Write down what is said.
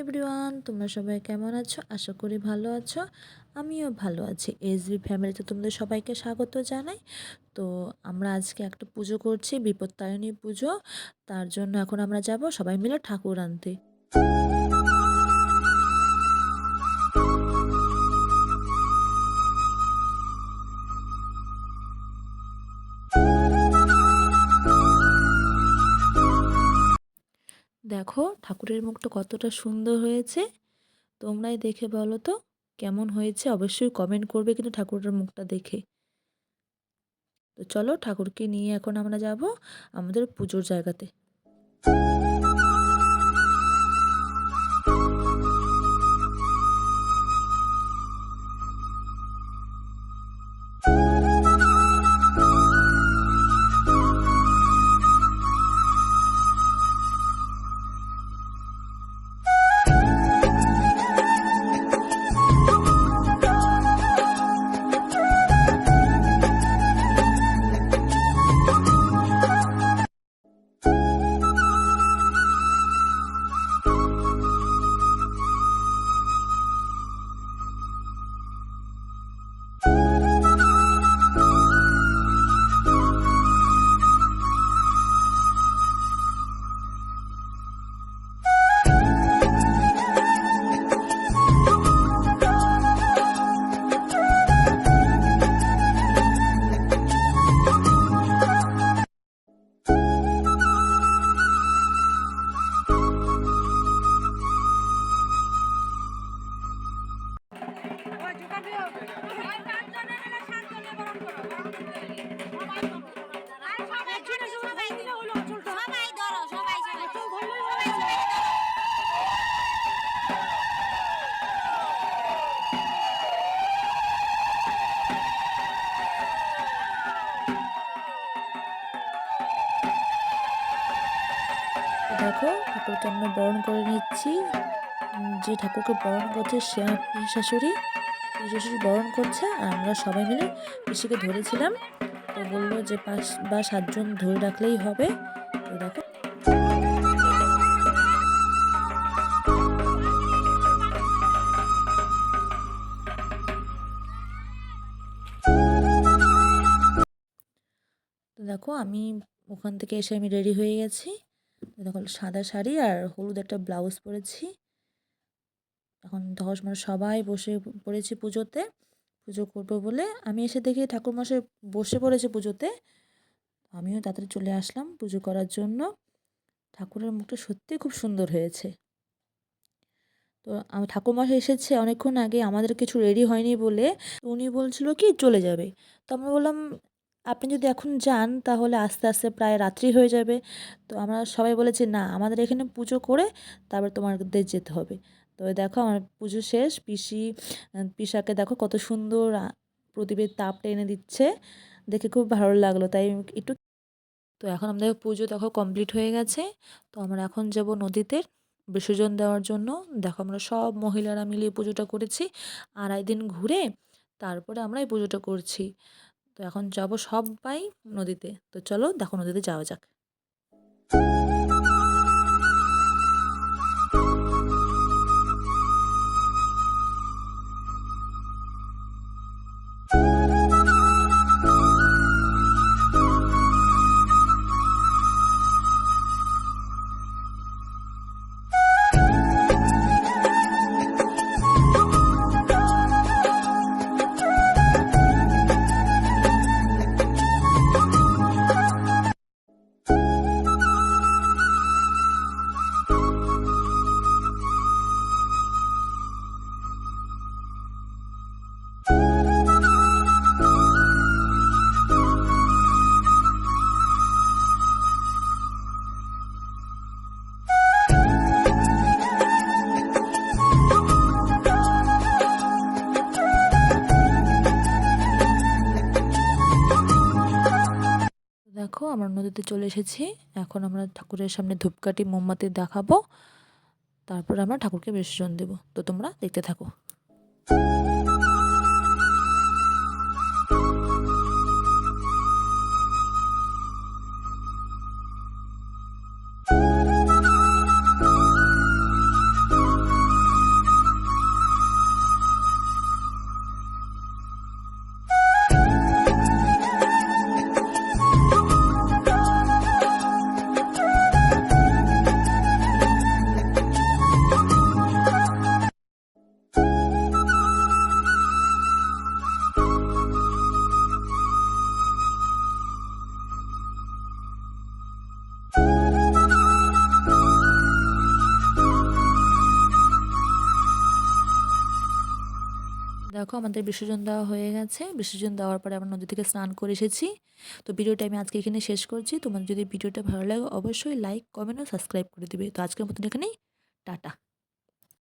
Everyone তোমরা সবাই কেমন আছো? আশা করি ভালো আছো। আমিও ভালো আছি। এসবি ফ্যামিলিতে তোমাদের সবাইকে স্বাগত জানাই। তো আমরা আজকে একটা পুজো করছি বিপত্তায়নী পুজো। তার জন্য এখন আমরা যাব সবাই মিলে ঠাকুর আনতে। দেখো ঠাকুরের মুখটা কতটা সুন্দর হয়েছে। তোমরাই দেখে বলো তো কেমন হয়েছে? অবশ্যই কমেন্ট করবে কিন্তু ঠাকুরের মুখটা দেখে। তো চলো ঠাকুরকে নিয়ে এখন আমরা যাব আমাদের পুজোর জায়গাতে। দেখো, ঠাকুরকে আমরা বরণ করে নিচ্ছি। যে ঠাকুরকে বরণ করছে সে শাশুড়ি। শাশুড়ি বরণ করছে আর আমরা সবাই মিলে পিসিকে ধরেছিলাম। তো বলল যে পাঁচ বা সাতজন ধরে রাখলেই হবে। তো দেখো। দেখো, আমি ওখান থেকে এসে আমি রেডি হয়ে গেছি। তো দেখো সাদা শাড়ি আর হলুদ একটা ব্লাউজ পরেছি। এখন দশ মানে সবাই বসে পড়েছি পুজোতে। পুজো করব বলে আমি এসে দেখি ঠাকুরমশাই বসে পড়েছে পুজোতে। আমিও তাড়াতাড়ি চলে আসলাম পুজো করার জন্য। ঠাকুরের মুখটা সত্যিই খুব সুন্দর হয়েছে। তো আমি ঠাকুরমশাই এসেছে অনেকক্ষণ আগে, আমাদের কিছু রেডি হয়নি বলে উনি বলছিল কি চলে যাবে। তো আমরা বললাম আপনি যদি এখন যান, তাহলে আস্তে আস্তে প্রায় রাত্রি হয়ে যাবে। তো আমরা সবাই বলেছি, না, আমাদের এখানে পুজো করে তারপর তোমাদের যেতে হবে। তো দেখো, আমার পুজো শেষ। পিসি পিসাকে দেখো কত সুন্দর প্রদীপের তাপটা এনে দিচ্ছে। দেখে খুব ভালো লাগল, তাই একটু তো এখন আমাদের পুজো দেখো কমপ্লিট হয়ে গেছে। তো আমরা এখন যাব নদীতে বিসর্জন দেওয়ার জন্য। দেখো আমরা সব মহিলারা মিলিয়ে পুজোটা করেছি। আড়াই দিন ঘুরে তারপরে আমরা এই পুজোটা করছি। তো এখন যাব সবাই নদীতে। তো চলো দেখো নদীতে যাওয়া যাক। আমরা নদীতে চলে এসেছি। এখন আমরা ঠাকুরের সামনে ধূপকাঠি, মোমবাতি দেখাবো। তারপর আমরা ঠাকুরকে বিসর্জন দেবো। তো তোমরা দেখতে থাকো। দেখো, আমাদের বিসর্জন দেওয়া হয়ে গেছে। বিসর্জন দেওয়ার পরে আমরা নদী থেকে স্নান করে এসেছি। তো ভিডিওটা আমি আজকে এখানে শেষ করছি। তোমার যদি ভিডিওটা ভালো লাগে, অবশ্যই লাইক কমেন্ট ও সাবস্ক্রাইব করে দিবে। তো আজকের মতন এখানেই। টাটা।